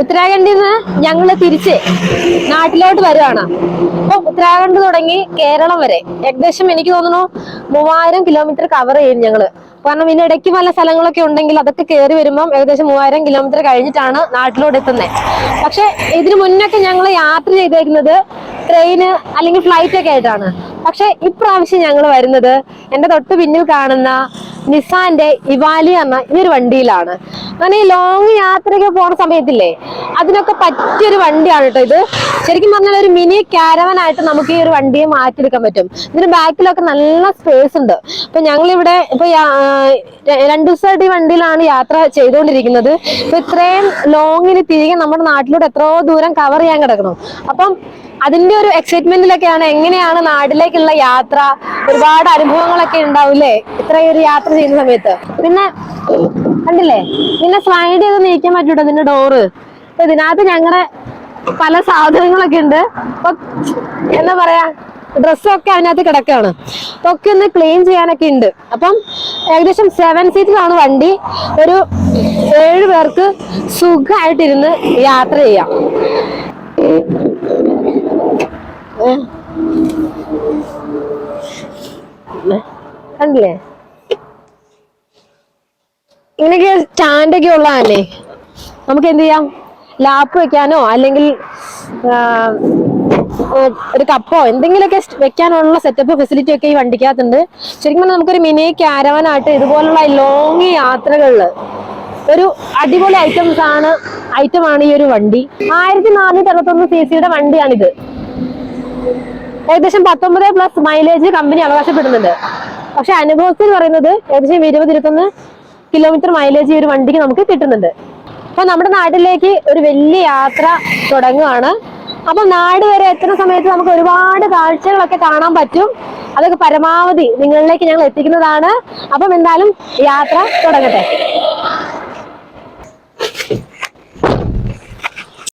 ഉത്തരാഖണ്ഡിൽ നിന്ന് ഞങ്ങൾ തിരിച്ച് നാട്ടിലോട്ട് വരുവാണ്. അപ്പൊ ഉത്തരാഖണ്ഡ് തുടങ്ങി കേരളം വരെ. ഏകദേശം എനിക്ക് തോന്നുന്നു മൂവായിരം കിലോമീറ്റർ കവർ ചെയ്യും ഞങ്ങൾ. കാരണം ഇതിന്റെ ഇടയ്ക്ക് പല സ്ഥലങ്ങളൊക്കെ ഉണ്ടെങ്കിൽ അതൊക്കെ കയറി വരുമ്പം ഏകദേശം മൂവായിരം കിലോമീറ്റർ കഴിഞ്ഞിട്ടാണ് നാട്ടിലോട്ട് എത്തുന്നത് പക്ഷെ ഇതിനു മുന്നൊക്കെ ഞങ്ങൾ യാത്ര ചെയ്തേക്കുന്നത് ട്രെയിന് അല്ലെങ്കിൽ ഫ്ലൈറ്റ് ഒക്കെ ആയിട്ടാണ്. പക്ഷെ ഇപ്രാവശ്യം ഞങ്ങൾ വരുന്നത് എന്റെ തൊട്ട് പിന്നിൽ കാണുന്ന നിസാന്റെ ഇവാലി എന്ന ഈ ഒരു വണ്ടിയിലാണ്. അങ്ങനെ ഈ ലോങ് യാത്രയൊക്കെ പോണ സമയത്തില്ലേ അതിനൊക്കെ പറ്റിയൊരു വണ്ടിയാണ് കേട്ടോ ഇത്. ശരിക്കും പറഞ്ഞാൽ ഒരു മിനി കാരവൻ ആയിട്ട് നമുക്ക് ഈ ഒരു വണ്ടിയെ മാറ്റിയെടുക്കാൻ പറ്റും. ഇതിന് ബാക്കിലൊക്കെ നല്ല സ്പേസ് ഉണ്ട്. ഇപ്പൊ ഞങ്ങളിവിടെ ഇപ്പൊ രണ്ടു ദിവസമായിട്ട് ഈ വണ്ടിയിലാണ് യാത്ര ചെയ്തുകൊണ്ടിരിക്കുന്നത്. ഇപ്പൊ ഇത്രയും ലോങ്ങിന് തിരികെ നമ്മുടെ നാട്ടിലൂടെ എത്രയോ ദൂരം കവർ ചെയ്യാൻ കിടക്കണം അപ്പം അതിന്റെ ഒരു എക്സൈറ്റ്മെന്റിലൊക്കെയാണ് എങ്ങനെയാണ് നാട്ടിലേക്കുള്ള യാത്ര ഒരുപാട് അനുഭവങ്ങളൊക്കെ ഉണ്ടാവില്ലേ ഇത്രയും ഒരു യാത്ര ചെയ്യുന്ന സമയത്ത്. പിന്നെ കണ്ടില്ലേ പിന്നെ സ്ലൈഡ് ചെയ്ത് നീക്കാൻ പറ്റൂട്ടോ ഇതിന്റെ ഡോറ് ഇതിനകത്ത് ഞങ്ങളുടെ പല സാധനങ്ങളൊക്കെ ഉണ്ട്. അപ്പൊ എന്താ പറയാ ഡ്രസ്സൊക്കെ അതിനകത്ത് കിടക്കാണ്. അപ്പൊ ഒക്കെ ഒന്ന് ക്ലീൻ ചെയ്യാനൊക്കെ ഉണ്ട്. അപ്പം ഏകദേശം സെവൻ സീറ്റിലാണ് വണ്ടി. ഒരു ഏഴ് പേർക്ക് സുഖമായിട്ടിരുന്ന് യാത്ര ചെയ്യാം. കണ്ടില്ലേ? ഇങ്ങനെയൊക്കെ സ്റ്റാൻഡൊക്കെ ഉള്ളതല്ലേ? നമുക്ക് എന്ത് ചെയ്യാം? ലാപ്പ് വെക്കാനോ അല്ലെങ്കിൽ ഒരു കപ്പോ എന്തെങ്കിലുമൊക്കെ വെക്കാനുള്ള സെറ്റപ്പ് ഫെസിലിറ്റി ഒക്കെ ഈ വണ്ടിക്കകത്തുണ്ട്. ശരിക്കും പറഞ്ഞാൽ നമുക്കൊരു മിനി ക്യാരവനായിട്ട് ഇതുപോലുള്ള ലോങ് യാത്രകളിൽ ഒരു അടിപൊളി ഐറ്റംസ് ആണ് ഐറ്റം ആണ് ഈ ഒരു വണ്ടി. ആയിരത്തി നാനൂറ്റി അറുപത്തൊന്ന് സി സിയുടെ വണ്ടിയാണിത്. ഏകദേശം പത്തൊമ്പത് പ്ലസ് മൈലേജ് കമ്പനി അവകാശപ്പെടുന്നുണ്ട്. പക്ഷെ അനുഭവത്തിൽ പറയുന്നത് ഏകദേശം ഇരുപത് ഇരുപത്തൊന്ന് കിലോമീറ്റർ മൈലേജ് ഈ ഒരു വണ്ടിക്ക് നമുക്ക് കിട്ടുന്നുണ്ട്. അപ്പൊ നമ്മുടെ നാട്ടിലേക്ക് ഒരു വലിയ യാത്ര തുടങ്ങുകയാണ് അപ്പൊ നാട് വരെ എത്തുന്ന സമയത്ത് നമുക്ക് ഒരുപാട് കാഴ്ചകളൊക്കെ കാണാൻ പറ്റും. അതൊക്കെ പരമാവധി നിങ്ങളിലേക്ക് ഞങ്ങൾ എത്തിക്കുന്നതാണ്. അപ്പം എന്തായാലും യാത്ര തുടങ്ങട്ടെ.